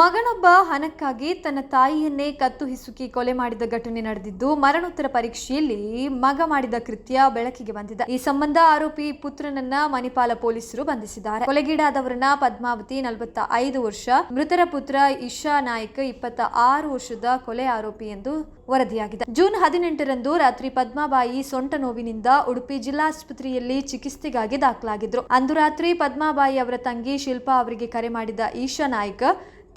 ಮಗನೊಬ್ಬ ಹಣಕ್ಕಾಗಿ ತನ್ನ ತಾಯಿಯನ್ನೇ ಕತ್ತು ಹಿಸುಕಿ ಕೊಲೆ ಮಾಡಿದ ಘಟನೆ ನಡೆದಿದ್ದು, ಮರಣೋತ್ತರ ಪರೀಕ್ಷೆಯಲ್ಲಿ ಮಗ ಮಾಡಿದ ಕೃತ್ಯ ಬೆಳಕಿಗೆ ಬಂದಿದೆ. ಈ ಸಂಬಂಧ ಆರೋಪಿ ಪುತ್ರನನ್ನ ಮಣಿಪಾಲ ಪೊಲೀಸರು ಬಂಧಿಸಿದ್ದಾರೆ. ಕೊಲೆಗೀಡಾದವರನ್ನ ಪದ್ಮಾವತಿ ನಲವತ್ತ ಐದು ವರ್ಷ, ಮೃತರ ಪುತ್ರ ಇಶಾ ನಾಯ್ಕ್ ಇಪ್ಪತ್ತ ಆರು ವರ್ಷದ ಕೊಲೆ ಆರೋಪಿ ಎಂದು ವರದಿಯಾಗಿದೆ. ಜೂನ್ ಹದಿನೆಂಟರಂದು ರಾತ್ರಿ ಪದ್ಮಾಬಾಯಿ ಸೊಂಟ ನೋವಿನಿಂದ ಉಡುಪಿ ಜಿಲ್ಲಾಸ್ಪತ್ರೆಯಲ್ಲಿ ಚಿಕಿತ್ಸೆಗಾಗಿ ದಾಖಲಾಗಿದ್ರು. ಅಂದು ರಾತ್ರಿ ಪದ್ಮಾಬಾಯಿ ಅವರ ತಂಗಿ ಶಿಲ್ಪಾ ಅವರಿಗೆ ಕರೆ ಮಾಡಿದ ಈಶಾ ನಾಯ್ಕ್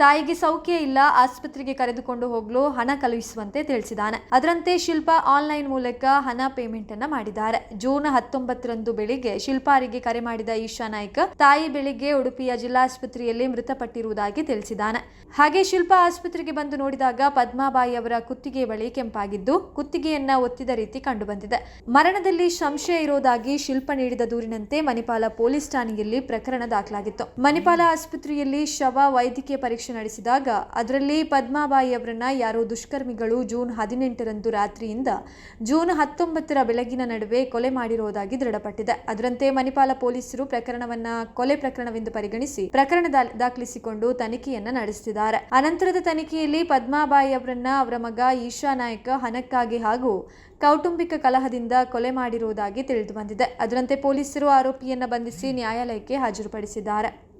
ತಾಯಿಗೆ ಸೌಖ್ಯ ಇಲ್ಲ, ಆಸ್ಪತ್ರೆಗೆ ಕರೆದುಕೊಂಡು ಹೋಗಲು, ಹಣ ಕಳುಹಿಸುವಂತೆ ತಿಳಿಸಿದ್ದಾನೆ. ಅದರಂತೆ ಶಿಲ್ಪಾ ಆನ್ಲೈನ್ ಮೂಲಕ ಹಣ ಪೇಮೆಂಟ್ ಅನ್ನ ಮಾಡಿದ್ದಾರೆ. ಜೂನ್ ಹತ್ತೊಂಬತ್ತರಂದು ಬೆಳಿಗ್ಗೆ ಶಿಲ್ಪಾರಿಗೆ ಕರೆ ಮಾಡಿದ ಈಶಾ ನಾಯ್ಕ, ತಾಯಿ ಬೆಳಿಗ್ಗೆ ಉಡುಪಿಯ ಜಿಲ್ಲಾಸ್ಪತ್ರೆಯಲ್ಲಿ ಮೃತಪಟ್ಟಿರುವುದಾಗಿ ತಿಳಿಸಿದ್ದಾನೆ. ಹಾಗೆ ಶಿಲ್ಪಾ ಆಸ್ಪತ್ರೆಗೆ ಬಂದು ನೋಡಿದಾಗ ಪದ್ಮಾಬಾಯಿ ಅವರ ಕುತ್ತಿಗೆ ಬಳಿ ಕೆಂಪಾಗಿದ್ದು ಕುತ್ತಿಗೆಯನ್ನ ಒತ್ತಿದ ರೀತಿ ಕಂಡುಬಂದಿದೆ. ಮರಣದಲ್ಲಿ ಸಂಶಯ ಇರೋದಾಗಿ ಶಿಲ್ಪ ನೀಡಿದ ದೂರಿನಂತೆ ಮಣಿಪಾಲ ಪೊಲೀಸ್ ಠಾಣೆಯಲ್ಲಿ ಪ್ರಕರಣ ದಾಖಲಾಗಿತ್ತು. ಮಣಿಪಾಲ ಆಸ್ಪತ್ರೆಯಲ್ಲಿ ಶವ ವೈದ್ಯಕೀಯ ಪರೀಕ್ಷೆ ನಡೆಸಿದಾಗ ಅದರಲ್ಲಿ ಪದ್ಮಾಬಾಯಿ ಅವರನ್ನ ಯಾರೋ ದುಷ್ಕರ್ಮಿಗಳು ಜೂನ್ ಹದಿನೆಂಟರಂದು ರಾತ್ರಿಯಿಂದ ಜೂನ್ ಹತ್ತೊಂಬತ್ತರ ಬೆಳಗಿನ ನಡುವೆ ಕೊಲೆ ಮಾಡಿರುವುದಾಗಿ ದೃಢಪಟ್ಟಿದೆ. ಅದರಂತೆ ಮಣಿಪಾಲ ಪೊಲೀಸರು ಪ್ರಕರಣವನ್ನ ಕೊಲೆ ಪ್ರಕರಣವೆಂದು ಪರಿಗಣಿಸಿ ಪ್ರಕರಣ ದಾಖಲಿಸಿಕೊಂಡು ತನಿಖೆಯನ್ನ ಅನಂತರದ ತನಿಖೆಯಲ್ಲಿ ಪದ್ಮಾಬಾಯಿ ಅವರನ್ನ ಅವರ ಮಗ ಈಶಾ ನಾಯಕ ಹಣಕ್ಕಾಗಿ ಹಾಗೂ ಕೌಟುಂಬಿಕ ಕಲಹದಿಂದ ಕೊಲೆ ಮಾಡಿರುವುದಾಗಿ ತಿಳಿದು ಬಂದಿದೆ ಅದರಂತೆ ಪೊಲೀಸರು ಆರೋಪಿಯನ್ನ ಬಂಧಿಸಿ ನ್ಯಾಯಾಲಯಕ್ಕೆ ಹಾಜರುಪಡಿಸಿದ್ದಾರೆ.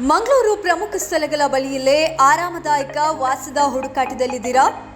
ಮಂಗಳೂರು ಪ್ರಮುಖ ಸ್ಥಳಗಳ ಬಳಿಯಲ್ಲೇ ಆರಾಮದಾಯಕ ವಾಸದ ಹುಡುಕಾಟದಲ್ಲಿದ್ದೀರಾ?